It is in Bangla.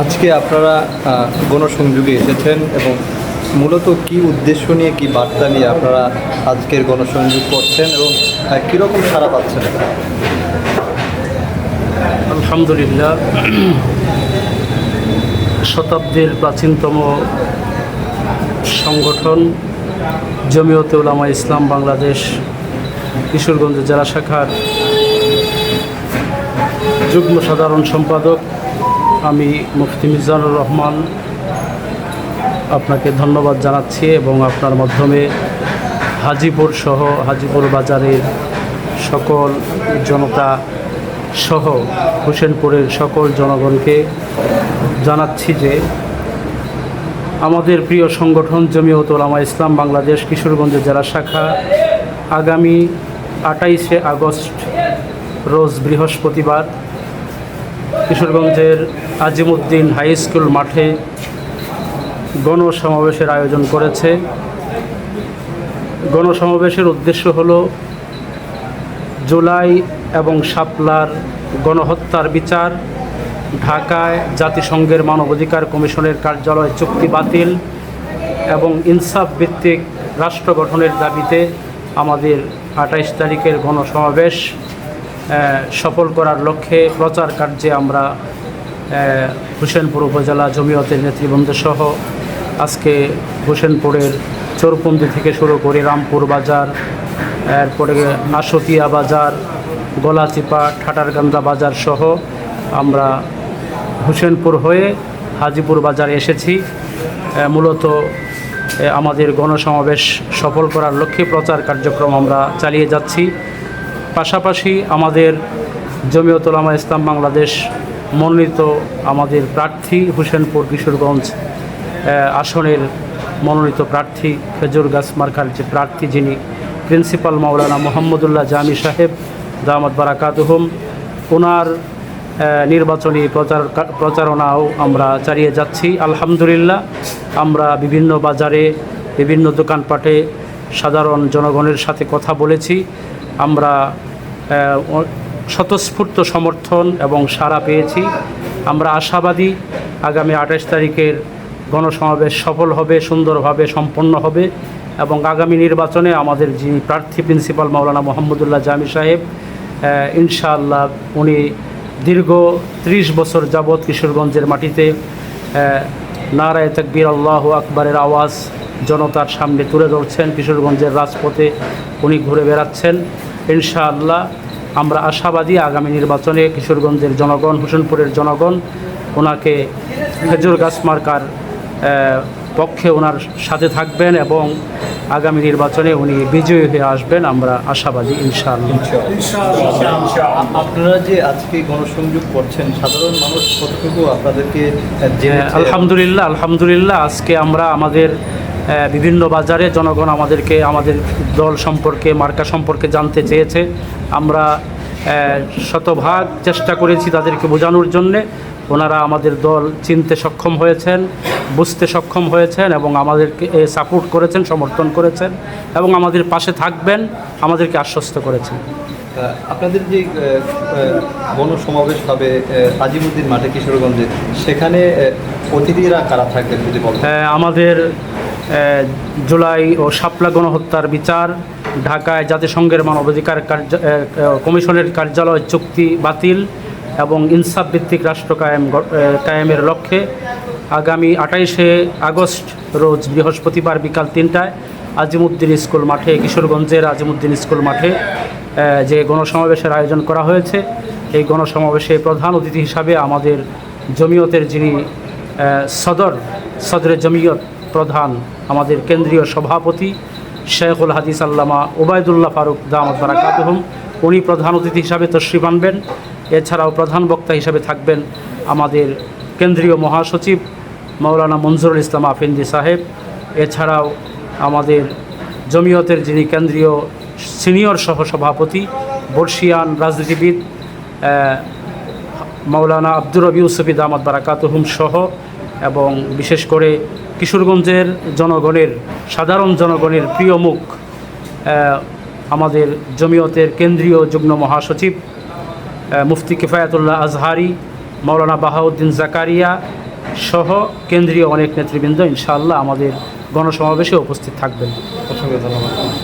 আজকে আপনারা গণসংযোগে এসেছেন এবং মূলত কি উদ্দেশ্য নিয়ে, কি বার্তা নিয়ে আপনারা আজকের গণসংযোগ করছেন এবং কীরকম সাড়া পাচ্ছেন? আলহামদুলিল্লাহ, শতাব্দীর প্রাচীনতম সংগঠন জমিয়তে উলামা ইসলাম বাংলাদেশ, কিশোরগঞ্জ জেলা শাখার যুগ্ম সাধারণ সম্পাদক আমি মুফতি মিজানুর রহমান আপনাকে ধন্যবাদ জানাচ্ছি এবং আপনার মাধ্যমে হাজিপুর সহ হাজিপুর বাজারের সকল জনতা সহ হোসেনপুরের সকল জনগণকে জানাচ্ছি যে আমাদের প্রিয় সংগঠন জমিয়ত ওলামা ইসলাম বাংলাদেশ কিশোরগঞ্জ জেলা শাখা আগামী আটাইশে আগস্ট রোজ বৃহস্পতিবার কিশোরগঞ্জের আজিমুদ্দিন হাই স্কুল মাঠে গণসমাবেশের আয়োজন করেছে। গণসমাবেশের উদ্দেশ্য হল জুলাই এবং শাপলার গণহত্যার বিচার, ঢাকায় জাতিসংঘের মানবাধিকার কমিশনের কার্যালয় চুক্তি বাতিল এবং ইনসাফ ভিত্তিক রাষ্ট্র গঠনের দাবিতে আমাদের আঠাইশ তারিখের গণসমাবেশ সফল করার লক্ষ্যে প্রচার কার্যে আমরা হোসেনপুর উপজেলা জমিয়তের নেতৃবৃন্দ সহ আজকে হোসেনপুরের চোরপন্দি থেকে শুরু করে রামপুর বাজার, এরপরে আশতিয়া বাজার, গলাচিপা ঠাটারগান্দা বাজার সহ আমরা হোসেনপুর হয়ে হাজিপুর বাজারে এসেছি। মূলত আমাদের গণসমাবেশ সফল করার লক্ষ্যে প্রচার কার্যক্রম আমরা চালিয়ে যাচ্ছি। পাশাপাশি আমাদের জমিয়তুলামা ইসলাম বাংলাদেশ মনোনীত আমাদের প্রার্থী হোসেনপুর কিশোরগঞ্জ আসনের মনোনীত প্রার্থী খেজুর গাছ মার্কার যে প্রার্থী যিনি প্রিন্সিপাল মাওলানা মোহাম্মদুল্লাহ জামি সাহেব, দামাত বারাকাতুহুম ওনার নির্বাচনী প্রচার, প্রচারণাও আমরা চালিয়ে যাচ্ছি। আলহামদুলিল্লাহ, আমরা বিভিন্ন বাজারে, বিভিন্ন দোকানপাটে সাধারণ জনগণের সাথে কথা বলেছি। আমরা স্বতঃস্ফূর্ত সমর্থন এবং সাড়া পেয়েছি। আমরা আশাবাদী আগামী আঠাশ তারিখের গণসমাবেশ সফল হবে, সুন্দরভাবে সম্পন্ন হবে এবং আগামী নির্বাচনে আমাদের যিনি প্রার্থী প্রিন্সিপাল মাওলানা মোহাম্মদুল্লাহ জামি সাহেব ইনশাআল্লাহ উনি দীর্ঘ ত্রিশ বছর যাবৎ কিশোরগঞ্জের মাটিতে নারায় তকবীর আল্লাহ আকবরের আওয়াজ জনতার সামনে তুলে ধরছেন। কিশোরগঞ্জের রাজপথে উনি ঘুরে বেড়াচ্ছেন। ইনশাআল্লাহ আমরা আশাবাদী আগামী নির্বাচনে কিশোরগঞ্জের জনগণ হোসেনপুরের জনগণ ওনাকে খেজুর গাছ মার্কার পক্ষে ওনার সাথে থাকবেন এবং আগামী নির্বাচনে উনি বিজয়ী হয়ে আসবেন আমরা আশাবাদী ইনশাআল্লাহ আপনারা যে আজকে গণসংযোগ করছেন সাধারণ মানুষ কতটুকু আপনাদেরকে? আলহামদুলিল্লাহ আলহামদুলিল্লাহ আজকে আমরা আমাদের বিভিন্ন বাজারে জনগণ আমাদেরকে আমাদের দল সম্পর্কে মার্কা সম্পর্কে জানতে চেয়েছে। আমরা শতভাগ চেষ্টা করেছি তাদেরকে বোঝানোর জন্যে। ওনারা আমাদের দল চিনতে সক্ষম হয়েছেন বুঝতে সক্ষম হয়েছেন এবং আমাদেরকে সাপোর্ট করেছেন সমর্থন করেছেন এবং আমাদের পাশে থাকবেন আমাদেরকে আশ্বস্ত করেছেন। আপনাদের যে গণসমাবেশ হবে আজিমুদ্দিন মাঠে কিশোরগঞ্জে সেখানে অতিথিরা কারা থাকবেন যদি বলেন? আমাদের জুলাই ও শাপলা গণহত্যার বিচার, ঢাকায় জাতিসংঘের মানবাধিকার কমিশনের কার্যালয় চুক্তি বাতিল এবং ইনসাফ ভিত্তিক রাষ্ট্র কায়েম কায়েমের লক্ষ্যে আগামী আঠাইশে আগস্ট রোজ বৃহস্পতিবার বিকাল তিনটায় আজিমুদ্দিন স্কুল মাঠে, কিশোরগঞ্জের আজিমুদ্দিন স্কুল মাঠে যে গণসমাবেশের আয়োজন করা হয়েছে, এই গণসমাবেশে প্রধান অতিথি হিসাবে আমাদের জমিয়তের যিনি সদর সদরে জমিয়ত প্রধান আমাদের কেন্দ্রীয় সভাপতি শেখুল হাদিস আল্লামা ওবায়দুল্লাহ ফারুক দামদ বারাকাতহম। উনি প্রধান অতিথি হিসাবে তশরিফ আনবেন। এছাড়াও প্রধান বক্তা হিসাবে থাকবেন আমাদের কেন্দ্রীয় মহাসচিব মৌলানা মঞ্জুরুল ইসলাম আফিন্দি সাহেব। এছাড়াও আমাদের জমিয়তের যিনি কেন্দ্রীয় সিনিয়র সহসভাপতি বর্ষিয়ান রাজনীতিবিদ আহ, মাওলানা আব্দুর রবি ইউসুফি দামাদ বারাকাতুহুম সহ এবং বিশেষ করে কিশোরগঞ্জের জনগণের, সাধারণ জনগণের প্রিয় মুখ আমাদের জমিয়তের কেন্দ্রীয় যুগ্ম মহাসচিব মুফতি কিফায়াতুল্লাহ আজহারি মৌলানা বাহাউদ্দিন জাকারিয়া সহ কেন্দ্রীয় অনেক নেতৃবৃন্দ ইনশাআল্লাহ আমাদের গণসমাবেশে উপস্থিত থাকবেন। অসংখ্য ধন্যবাদ।